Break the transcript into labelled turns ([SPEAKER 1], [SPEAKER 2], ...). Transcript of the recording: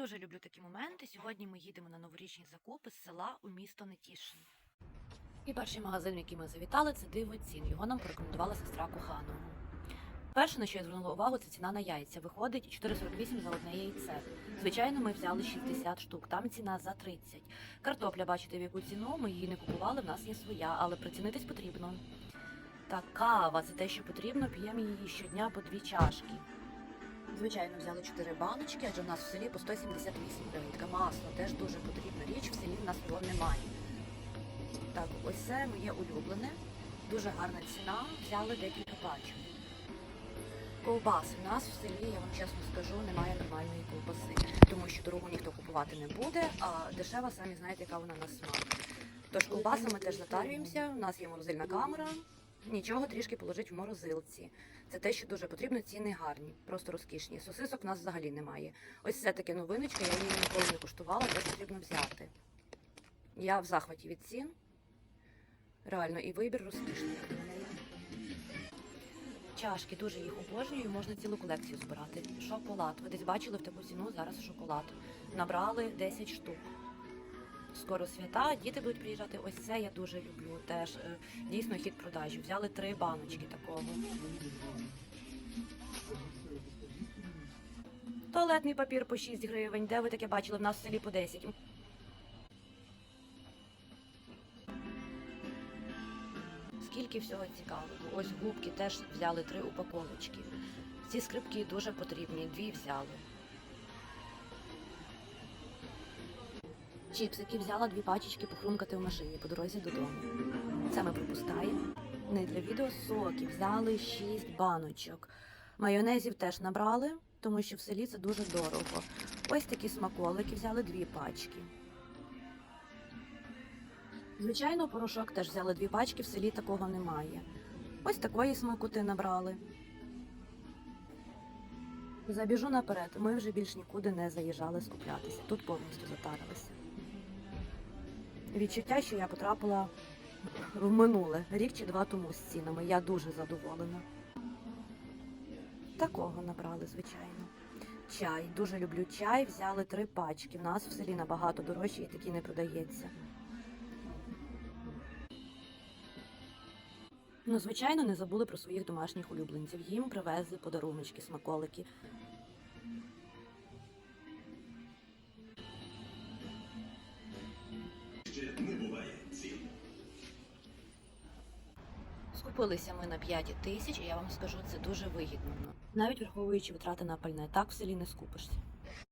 [SPEAKER 1] Дуже люблю такі моменти. Сьогодні ми їдемо на новорічні закупи з села у місто Нетішин. І перший магазин, в який ми завітали, це диво цін. Його нам порекомендувала сестра коханого. Перше, на що я звернула увагу, це ціна на яйця. Виходить 4,48 за одне яйце. Звичайно, ми взяли 60 штук, там ціна за 30. Картопля, бачите, в яку ціну, ми її не купували, в нас є своя, але прицінитись потрібно. Та кава це те, що потрібно, п'ємо її щодня по дві чашки. Звичайно, взяли 4 баночки, адже в нас в селі по 178 гривень. Таке масло теж дуже потрібна річ, в селі в нас його немає. Так, ось це моє улюблене. Дуже гарна ціна. Взяли декілька пачок. Ковбаси. У нас в селі, я вам чесно скажу, немає нормальної ковбаси, тому що дорогу ніхто купувати не буде, а дешева, самі знаєте, яка вона на смак. Тож ковбасами теж затарюємося, у нас є морозильна камера, нічого трішки положить в морозилці. Це те, що дуже потрібно, ціни гарні, просто розкішні. Сосисок у нас взагалі немає. Ось це таке новиночка, я її ніколи не куштувала, теж потрібно взяти. Я в захваті від цін. Реально, і вибір розкішний. Чашки дуже їх обожнюю, можна цілу колекцію збирати. Шоколад. Ви десь бачили в таку ціну зараз шоколад. Набрали 10 штук. Скоро свята, діти будуть приїжджати. Ось це я дуже люблю. Теж е, дійсно хід продажі. Взяли три баночки такого. Туалетний папір по 6 гривень. Де ви таке бачили? В нас в селі по 10. Скільки всього цікавого. Ось губки теж взяли три упаковочки. Ці скрипки дуже потрібні, дві взяли. Чіпсики взяла дві пачечки похрумкати в машині по дорозі додому. Це ми пропускаємо. Не для відео соки. Взяли шість баночок. Майонезів теж набрали, тому що в селі це дуже дорого. Ось такі смаколики взяли дві пачки. Звичайно, порошок теж взяли дві пачки, в селі такого немає. Ось такої смакоти набрали. Забіжу наперед, ми вже більш нікуди не заїжджали скуплятися. Тут повністю затарилися. Відчуття, що я потрапила в минуле рік чи два тому з цінами. Я дуже задоволена. Такого набрали, звичайно. Чай. Дуже люблю чай. Взяли три пачки. В нас в селі набагато дорожче і такий не продається. Ну, звичайно, не забули про своїх домашніх улюбленців. Їм привезли подаруночки, смаколики. Скупилися ми на 5 тисяч, і я вам скажу, це дуже вигідно. Навіть враховуючи витрати на пальне, так в селі не скупишся.